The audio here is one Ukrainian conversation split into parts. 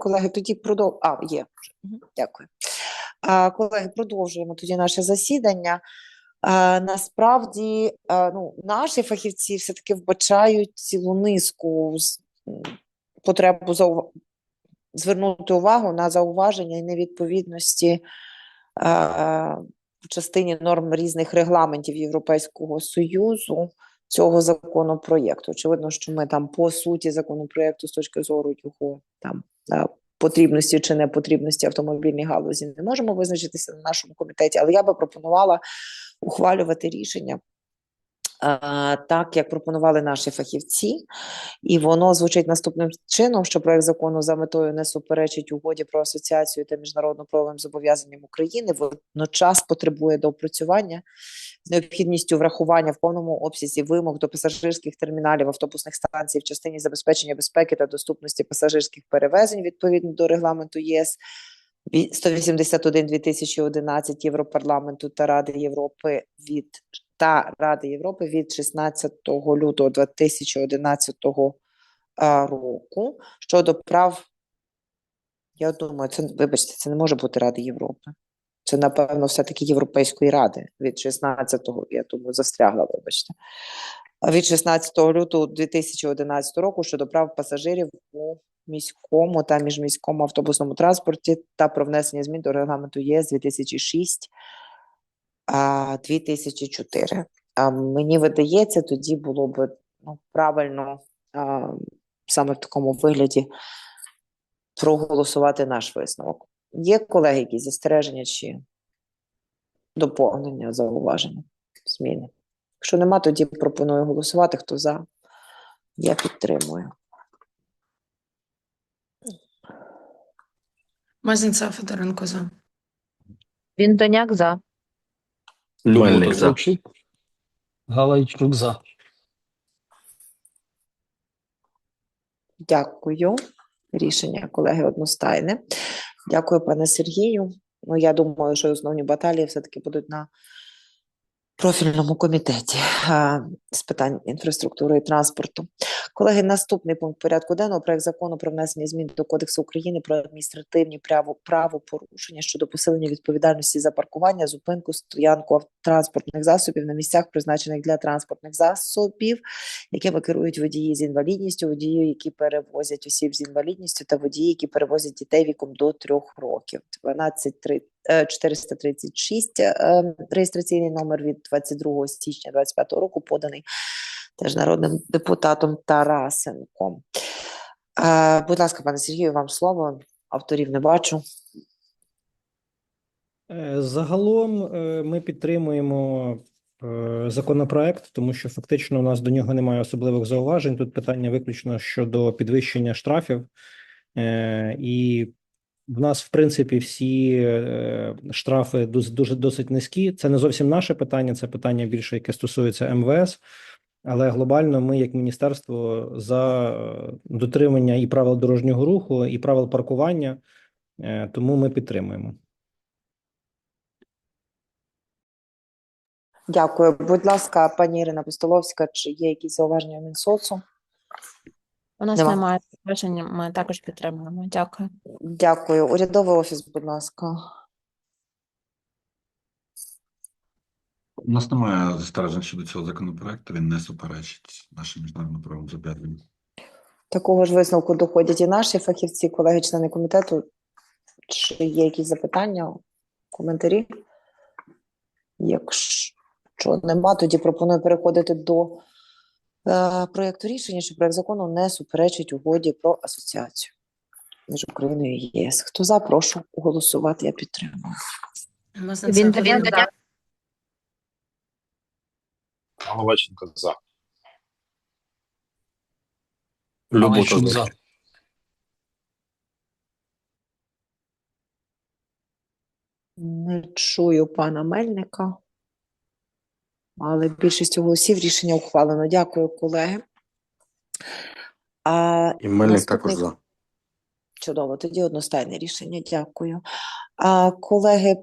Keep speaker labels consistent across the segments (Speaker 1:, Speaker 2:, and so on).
Speaker 1: колеги, тоді продов... А, є. Дякую. А, колеги, продовжуємо тоді наше засідання. А, насправді, а, ну, наші фахівці все-таки вбачають цілу низку потребу зау... звернути увагу на зауваження і невідповідності а, в частині норм різних регламентів Європейського Союзу цього законопроєкту. Очевидно, що ми там по суті законопроєкту з точки зору його там е, потрібності чи непотрібності автомобільній галузі не можемо визначитися на нашому комітеті, але я би пропонувала ухвалювати рішення. Так, як пропонували наші фахівці, і воно звучить наступним чином, що проект закону за метою не суперечить угоді про асоціацію та міжнародно-правовим зобов'язанням України, водночас потребує доопрацювання з необхідністю врахування в повному обсязі вимог до пасажирських терміналів автобусних станцій в частині забезпечення безпеки та доступності пасажирських перевезень відповідно до регламенту єС 181-2011 Європарламенту та Ради Європи від та Ради Європи від 16 лютого 2011 року щодо прав. Я думаю, це вибачте, це не може бути Ради Європи. Це, напевно, все-таки Європейської ради від 16-го, я думаю, застрягла, вибачте. Від 16 лютого 2011 року щодо прав пасажирів у міському та міжміському автобусному транспорті та про внесення змін до регламенту ЄС 2006 а, 2004. Мені видається, тоді було б ну, правильно саме в такому вигляді проголосувати наш висновок. Є колеги, якісь застереження чи доповнення, зауваження, зміни? Якщо нема, тоді пропоную голосувати. Хто за? Я підтримую.
Speaker 2: Мазінцев Федоренко за.
Speaker 3: Вінтоняк за.
Speaker 4: Мельник за.
Speaker 5: Галайчук за.
Speaker 1: Дякую. Рішення колеги одностайне. Дякую, пане Сергію. Ну, я думаю, що основні баталії все-таки будуть на профільному комітеті з питань інфраструктури і транспорту. Колеги, наступний пункт порядку денного проект закону про внесення змін до Кодексу України про адміністративні право, правопорушення щодо посилення відповідальності за паркування, зупинку, стоянку транспортних засобів на місцях, призначених для транспортних засобів, якими керують водії з інвалідністю, водії, які перевозять осіб з інвалідністю, та водії, які перевозять дітей віком до трьох років. 12 е, 436 е, реєстраційний номер від 22 січня 2025 року, поданий теж народним депутатом Тарасенком. Е, Будь ласка, пане Сергію, вам слово. Авторів не бачу.
Speaker 5: Е, Загалом е, ми підтримуємо е, законопроект, тому що фактично у нас до нього немає особливих зауважень. Тут питання виключно щодо підвищення штрафів, Е, і в нас, в принципі, всі е, штрафи дуже, досить низькі. Це не зовсім наше питання, це питання більше, яке стосується МВС. Але глобально ми, як міністерство, за дотримання і правил дорожнього руху, і правил паркування, е, тому ми підтримуємо.
Speaker 1: Дякую. Будь ласка, пані Ірина Постоловська, чи є якісь зауваження Мінсоцу?
Speaker 3: У нас
Speaker 1: Нема.
Speaker 3: немає бажання, ми також підтримуємо. Дякую.
Speaker 1: Дякую. Урядовий офіс, будь ласка.
Speaker 4: У нас немає застережень щодо цього законопроекту, він не суперечить нашим міжнародним правовим зобов'язанням.
Speaker 1: Такого ж висновку доходять і наші фахівці, колеги, члени комітету. Чи є якісь запитання, коментарі? Якщо нема, тоді пропоную переходити до проєкту рішення, що проєкт закону не суперечить угоді про асоціацію між Україною і ЄС. Хто за, прошу голосувати, я підтримую.
Speaker 3: Вінтоняк
Speaker 2: Федоренко.
Speaker 3: за.
Speaker 6: Головаченко за.
Speaker 4: Любота за.
Speaker 5: за.
Speaker 1: Не чую пана Мельника, але більшістю голосів рішення ухвалено. Дякую, колеги. А,
Speaker 4: І Мельник
Speaker 1: Наступний-
Speaker 4: також за.
Speaker 1: чудово, тоді одностайне рішення. Дякую. А, колеги,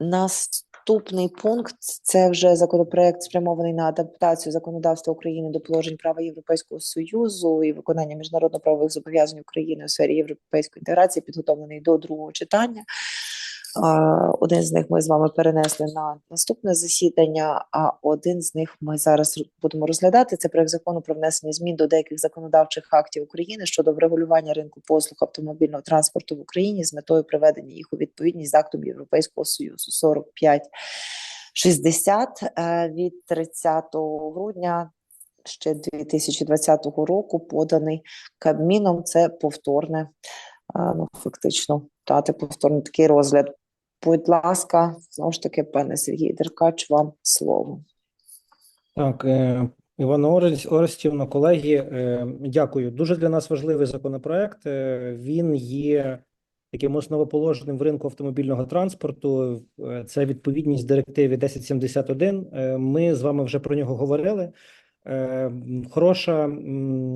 Speaker 1: Наступний пункт це вже законопроект спрямований на адаптацію законодавства України до положень права Європейського союзу і виконання міжнародно-правових зобов'язань України у сфері європейської інтеграції, підготовлений до другого читання. Один з них ми з вами перенесли на наступне засідання, а один з них ми зараз будемо розглядати. Це проект закону про внесення змін до деяких законодавчих актів України щодо врегулювання ринку послуг автомобільного транспорту в Україні з метою приведення їх у відповідність з актом Європейського союзу 45 60 е, від 30 грудня ще 2020 року поданий Кабміном. Це повторне, е, ну фактично дати повторний такий розгляд. Будь ласка, знову ж таки, пане Сергій Деркач, вам слово.
Speaker 5: Так, е, Івана Орестівна, колеги, е, дякую. Дуже для нас важливий законопроект. Е, Він є таким основоположним в ринку автомобільного транспорту. Це відповідність директиві 1071. Е, Ми з вами вже про нього говорили. Е, Хороша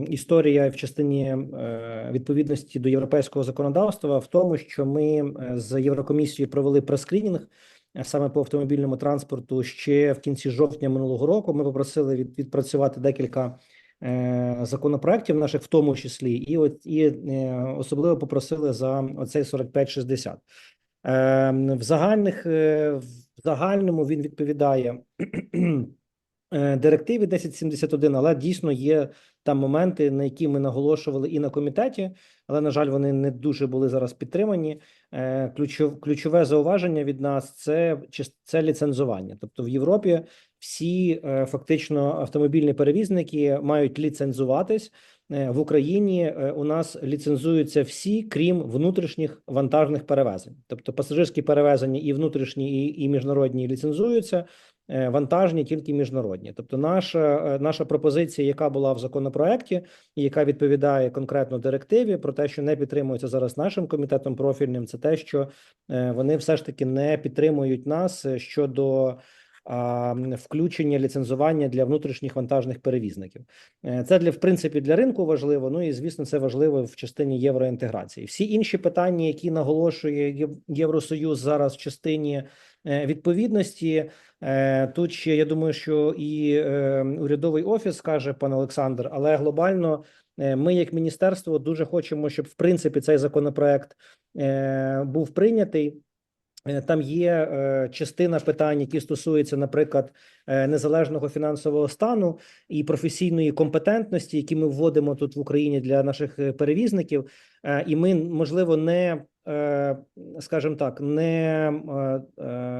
Speaker 5: історія в частині е, відповідності до європейського законодавства в тому, що ми е, з Єврокомісією провели прес-скрінінг е, саме по автомобільному транспорту ще в кінці жовтня минулого року. Ми попросили відпрацювати декілька законопроєктів наших, в тому числі, і от і особливо попросили за оцей 4560. Е, в загальних в загальному він відповідає директиві 1071, але дійсно є там моменти, на які ми наголошували і на комітеті, але на жаль, вони не дуже були зараз підтримані. Е, ключове зауваження від нас це це ліцензування. Тобто в Європі всі е, фактично автомобільні перевізники мають ліцензуватись. Е, В Україні е, у нас ліцензуються всі, крім внутрішніх вантажних перевезень. Тобто пасажирські перевезення і внутрішні, і, і міжнародні ліцензуються, е, вантажні тільки міжнародні. Тобто, наша, е, наша пропозиція, яка була в законопроекті, і яка відповідає конкретно директиві, про те, що не підтримується зараз нашим комітетом профільним, це те, що е, вони все ж таки не підтримують нас е, щодо включення ліцензування для внутрішніх вантажних перевізників. Е, Це для в принципі для ринку важливо. Ну і звісно, це важливо в частині євроінтеграції. Всі інші питання, які наголошує Євросоюз зараз в частині е, відповідності. е, Тут ще я думаю, що і е, урядовий офіс каже пан Олександр, але глобально е, ми, як міністерство, дуже хочемо, щоб в принципі цей законопроект е, був прийнятий. Е, Там є е, частина питань, які стосуються, наприклад, е, незалежного фінансового стану і професійної компетентності, які ми вводимо тут в Україні для наших перевізників. І ми, можливо, не скажімо так, не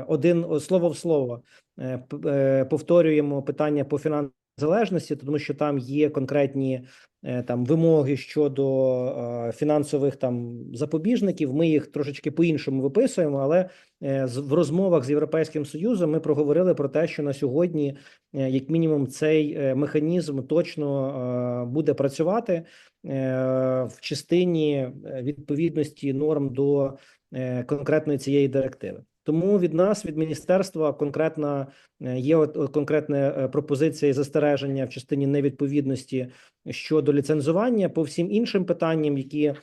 Speaker 5: один слово в слово повторюємо питання по фінансовій залежності, тому що там є конкретні там вимоги щодо е, фінансових там запобіжників. Ми їх трошечки по-іншому виписуємо, але е, з- в розмовах з Європейським Союзом ми проговорили про те, що на сьогодні, е, як мінімум, цей е, механізм точно е, буде працювати е, в частині е, відповідності норм до е, конкретної цієї директиви. Тому від нас, від міністерства, конкретна е, є от, конкретна е, пропозиція і застереження в частині невідповідності щодо ліцензування по всім іншим питанням, які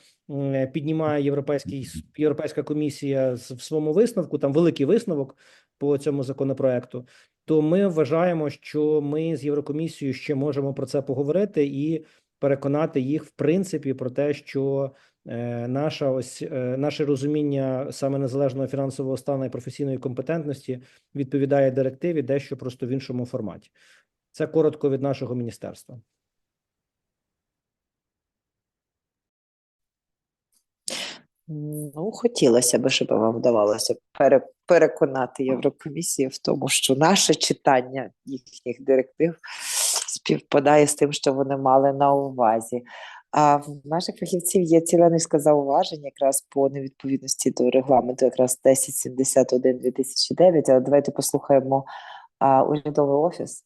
Speaker 5: піднімає європейський європейська комісія в своєму висновку. Там великий висновок по цьому законопроекту. То ми вважаємо, що ми з Єврокомісією ще можемо про це поговорити і переконати їх в принципі про те, що е, наша ось е, наше розуміння саме незалежного фінансового стану і професійної компетентності відповідає директиві, дещо просто в іншому форматі. Це коротко від нашого міністерства.
Speaker 1: Ну, хотілося б, щоб вам вдавалося пере, переконати Єврокомісію в тому, що наше читання їхніх директив співпадає з тим, що вони мали на увазі. А в наших фахівців є ціла низка зауважень якраз по невідповідності до регламенту, якраз 1071-2009, але давайте послухаємо а, урядовий офіс.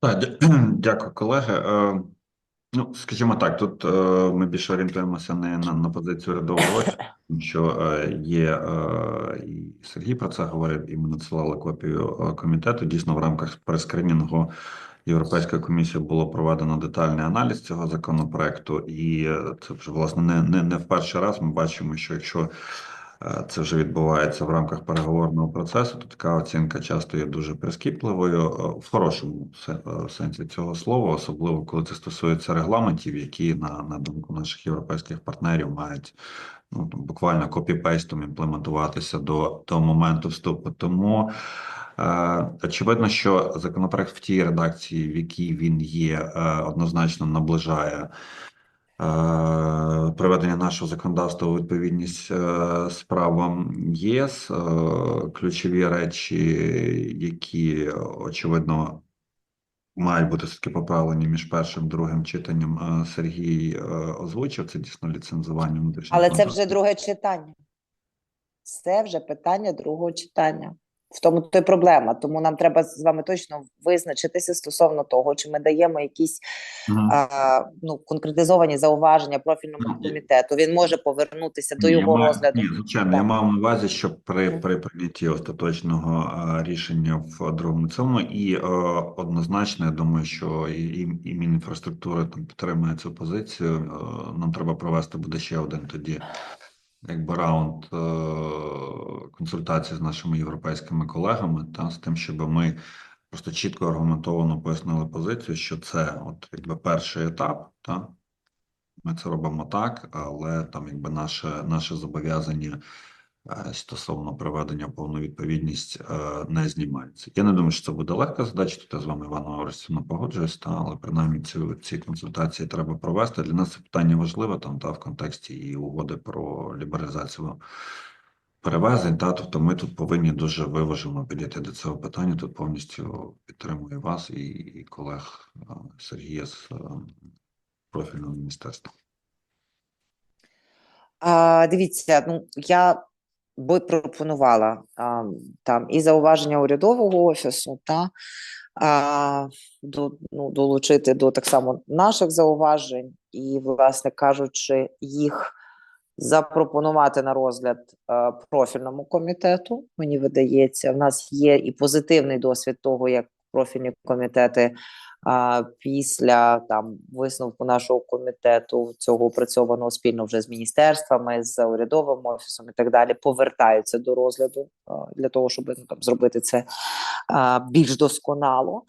Speaker 4: Так, дякую, колеги. Е, Ну, скажімо так, тут е, ми більше орієнтуємося не на, на позицію рядового тому що е, є і Сергій про це говорив, і ми надсилали копію комітету. Дійсно, в рамках прес-скринінгу Європейською комісією було проведено детальний аналіз цього законопроекту, і е, це вже власне не, не, не в перший раз. Ми бачимо, що якщо е, це вже відбувається в рамках переговорного процесу, то така оцінка часто є дуже прискіпливою е, в хорошому сенсі цього слова, особливо коли це стосується регламентів, які на, на думку наших європейських партнерів мають ну, буквально копі-пейстом імплементуватися до, до моменту вступу. Тому очевидно, що законопроект в тій редакції, в якій він є, е, однозначно наближає. е, Приведення нашого законодавства у відповідність е, справам ЄС, Е, ключові речі, які очевидно мають бути все-таки поправлені між першим і другим читанням. е, Сергій е, озвучив це дійсно ліцензування
Speaker 1: Але це вже друге читання. Це вже питання другого читання. В тому то й проблема. Тому нам треба з вами точно визначитися стосовно того, чи ми даємо якісь
Speaker 4: Мгм.
Speaker 1: а, ну, конкретизовані зауваження профільному
Speaker 4: Ну,
Speaker 1: комітету. Він може повернутися до
Speaker 4: я
Speaker 1: його
Speaker 4: маю-
Speaker 1: розгляду.
Speaker 4: Ні, звичайно, я мав на увазі, що при, при прийнятті остаточного е, рішення в другому цьому, і е, однозначно, я думаю, що і, і, і Мінінфраструктури там підтримує цю позицію. Е, нам треба провести буде ще один тоді, якби раунд е, консультацій з нашими європейськими колегами, та з тим, щоб ми просто чітко аргументовано пояснили позицію, що це от якби перший етап, та? Ми це робимо так, але там якби наше, наше зобов'язання стосовно приведення в повну відповідність е, не знімається. Я не думаю, що це буде легка задача. Тут я з вами Івана Орестівна погоджуюсь, та але принаймні ці, ці консультації треба провести. Для нас це питання важливе там та в контексті і угоди про лібералізацію перевезень. Та тобто ми тут повинні дуже виважено підійти до цього питання. Тут повністю підтримую вас і, і колег е, Сергія з е, профільного міністерства.
Speaker 1: А, дивіться, ну я би пропонувала а, там і зауваження урядового офісу, та а, до, ну, долучити до так само наших зауважень, і, власне кажучи, їх запропонувати на розгляд а, профільному комітету. Мені видається, в нас є і позитивний досвід того, як профільні комітети після там висновку нашого комітету цього опрацьованого спільно вже з міністерствами, з урядовим офісом і так далі, повертаються до розгляду для того, щоб ну, там зробити це більш досконало.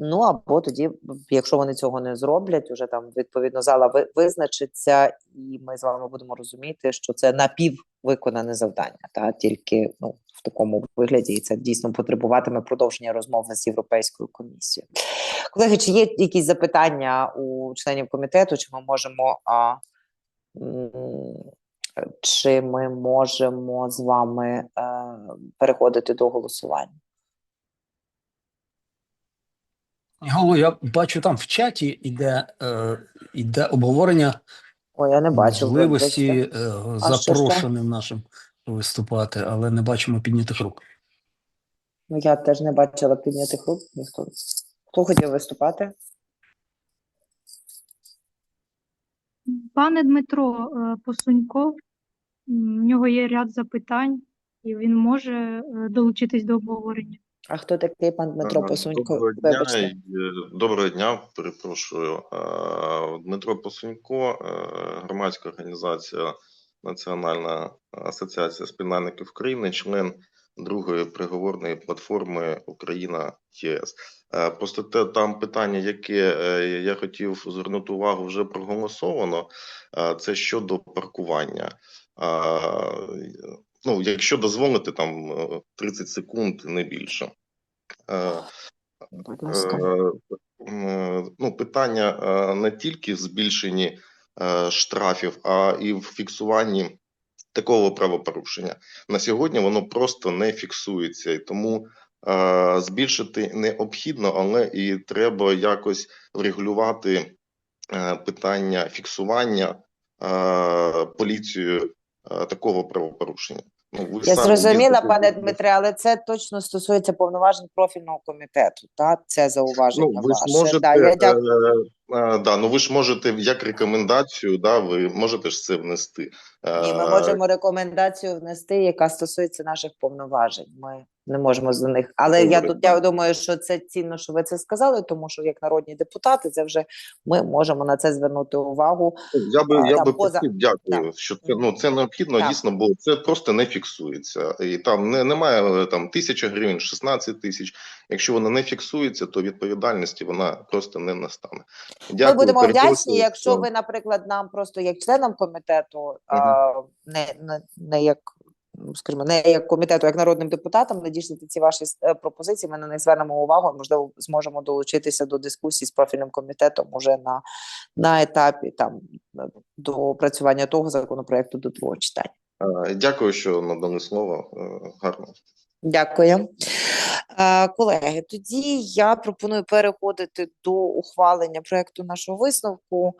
Speaker 1: Ну або тоді, якщо вони цього не зроблять, уже там відповідно зала визначиться, і ми з вами будемо розуміти, що це напіввиконане завдання, та тільки ну в такому вигляді, і це дійсно потребуватиме продовження розмови з європейською комісією. Колеги, чи є якісь запитання у членів комітету? Чи ми можемо а, чи ми можемо з вами е, переходити до голосування?
Speaker 7: Голово, я бачу там в чаті іде, е, іде обговорення
Speaker 1: Ой, я не бачу.
Speaker 7: можливості е,
Speaker 1: А що
Speaker 7: запрошеним нашим виступати, але не бачимо піднятих рук.
Speaker 1: Ну, я теж не бачила піднятих рук. Ніхто. Хто хотів виступати?
Speaker 8: Пане Дмитро е, Посуньков, м, в нього є ряд запитань, і він може е, долучитись до обговорення.
Speaker 1: А хто такий пан Дмитро
Speaker 6: Е,
Speaker 1: Посунько?
Speaker 6: Доброго дня,
Speaker 1: Вибачте.
Speaker 6: е, доброго дня, перепрошую. Е, Дмитро Посунько, громадська організація Національна асоціація спільнальників України, член другої переговорної платформи Україна ЄС. Просто те там питання, яке я хотів звернути увагу, вже проголосовано. Це щодо паркування. Е, Ну, якщо дозволити, там е, 30 секунд, не більше. Е. Е, е, ну, питання е, не тільки в збільшенні е, штрафів, а і в фіксуванні такого правопорушення. На сьогодні воно просто не фіксується, і тому е, збільшити необхідно, але і треба якось врегулювати е, питання фіксування е, поліцією е, такого правопорушення. Ну, ви
Speaker 1: Я зрозуміла, пане Дмитре, але це точно стосується повноважень профільного комітету. Та це зауваження
Speaker 6: Ну, ви ж
Speaker 1: ваше.
Speaker 6: можете,
Speaker 1: Да, я
Speaker 6: е, е, да, ну ви ж можете як рекомендацію, да, ви можете ж це внести. Е,
Speaker 1: Ні, ми можемо рекомендацію внести, яка стосується наших повноважень. Ми не можемо за них. Але я,
Speaker 6: Добре.
Speaker 1: ду- я думаю, що це цінно, що ви це сказали, тому що як народні депутати, це вже ми можемо на це звернути увагу.
Speaker 6: Я би
Speaker 1: А,
Speaker 6: я би
Speaker 1: поза-
Speaker 6: просив, дякую,
Speaker 1: да.
Speaker 6: що це ну це необхідно
Speaker 1: Так.
Speaker 6: дійсно, бо це просто не фіксується. І там не немає е, там тисяча гривень, 16 тисяч. Якщо вона не фіксується, то відповідальності вона просто не настане. Дякую,
Speaker 1: ми будемо вдячні, якщо ви, наприклад, нам просто як членам комітету, а, не, не, не як. Ну, Скажімо, не як комітету, як народним депутатам надішлете ці ваші е, пропозиції. Ми на них звернемо увагу. і, Можливо, зможемо долучитися до дискусії з профільним комітетом уже на, на етапі там е, до опрацювання того законопроекту до другого читання.
Speaker 6: Е, Дякую, що надали слово. Гарно.
Speaker 1: Дякую. Колеги, тоді я пропоную переходити до ухвалення проекту нашого висновку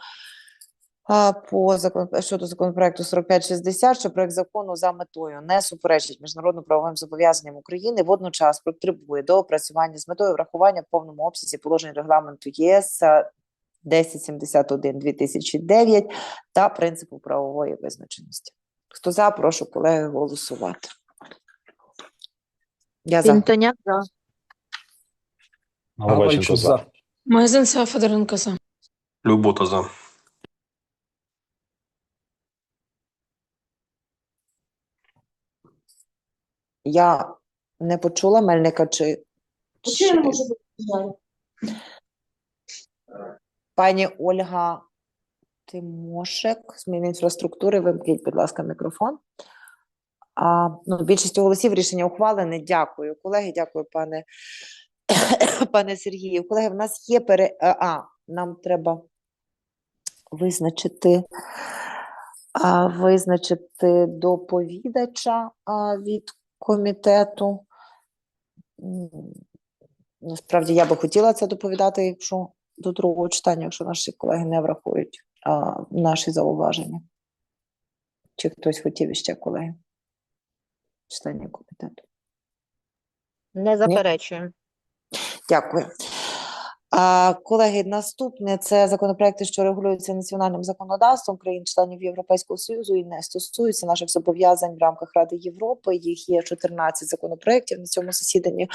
Speaker 1: по закон... щодо законопроекту 4560, що проект закону за метою не суперечить міжнародно-правовим зобов'язанням України, водночас потребує до опрацювання з метою врахування в повному обсязі положень регламенту ЄС а, 1071-2009 та принципу правової визначеності. Хто за, прошу колеги голосувати. Я за.
Speaker 3: Вінтоняк за.
Speaker 7: Наливайченко за.
Speaker 2: Мезенцева Федоренко за.
Speaker 9: Любота за.
Speaker 1: Я не почула Мельника чи. чи... Пані Ольга Тимошек з Мінінфраструктури, вимкніть, будь ласка, мікрофон. А, ну, більшістю голосів рішення ухвалене. Дякую, колеги. Дякую, пане, пане Сергію. Колеги, в нас є пере... а, А, нам треба визначити, а, визначити доповідача а, від комітету. Насправді я би хотіла це доповідати, якщо до другого читання, якщо наші колеги не врахують а, наші зауваження. Чи хтось хотів іще колеги? Читання комітету.
Speaker 3: Не заперечую.
Speaker 1: Дякую. А, колеги, наступне це законопроекти, що регулюються національним законодавством країн-членів Європейського Союзу і не стосуються наших зобов'язань в рамках Ради Європи. Їх є 14 законопроєктів на цьому засіданні.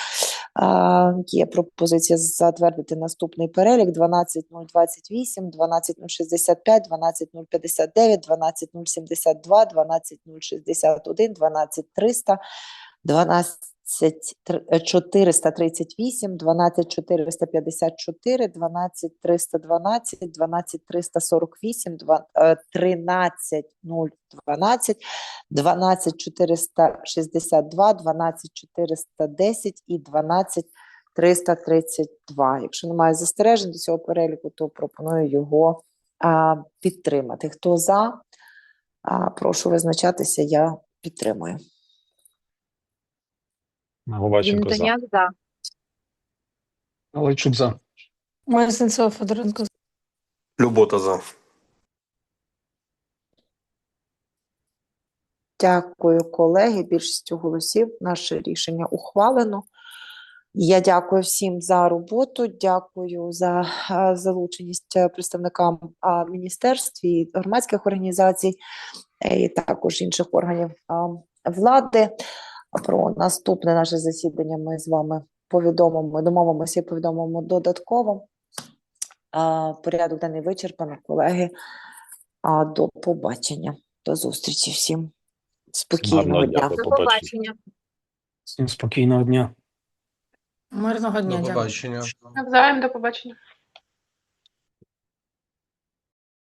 Speaker 1: А, є пропозиція затвердити наступний перелік: 12028, 12065, 12059, 12072, 12061, 12300, 12 438, 12454, 12312, 12348, 13012, 12462, 12410 і 12332. Якщо немає застережень до цього переліку, то пропоную його а, підтримати. Хто за? А, прошу визначатися, я підтримую.
Speaker 7: Наливайченко за.
Speaker 3: Вінтоняк за.
Speaker 7: Наливайчук за.
Speaker 2: Мезенцева Федоренко за.
Speaker 9: Любота за.
Speaker 1: Дякую, колеги. Більшістю голосів наше рішення ухвалено. Я дякую всім за роботу. Дякую за е, залученість е, представникам а, міністерств і громадських організацій, е, і також інших органів а, влади. А Про наступне наше засідання ми з вами повідомимо, домовимося і повідомимо додатково. Порядок денний вичерпано, колеги. А, До побачення. До зустрічі всім. Спокійного дня.
Speaker 7: дня.
Speaker 3: До
Speaker 7: побачення.
Speaker 3: побачення.
Speaker 7: Всім спокійного дня.
Speaker 2: Мирного дня.
Speaker 9: До побачення.
Speaker 10: Навзаєм до побачення.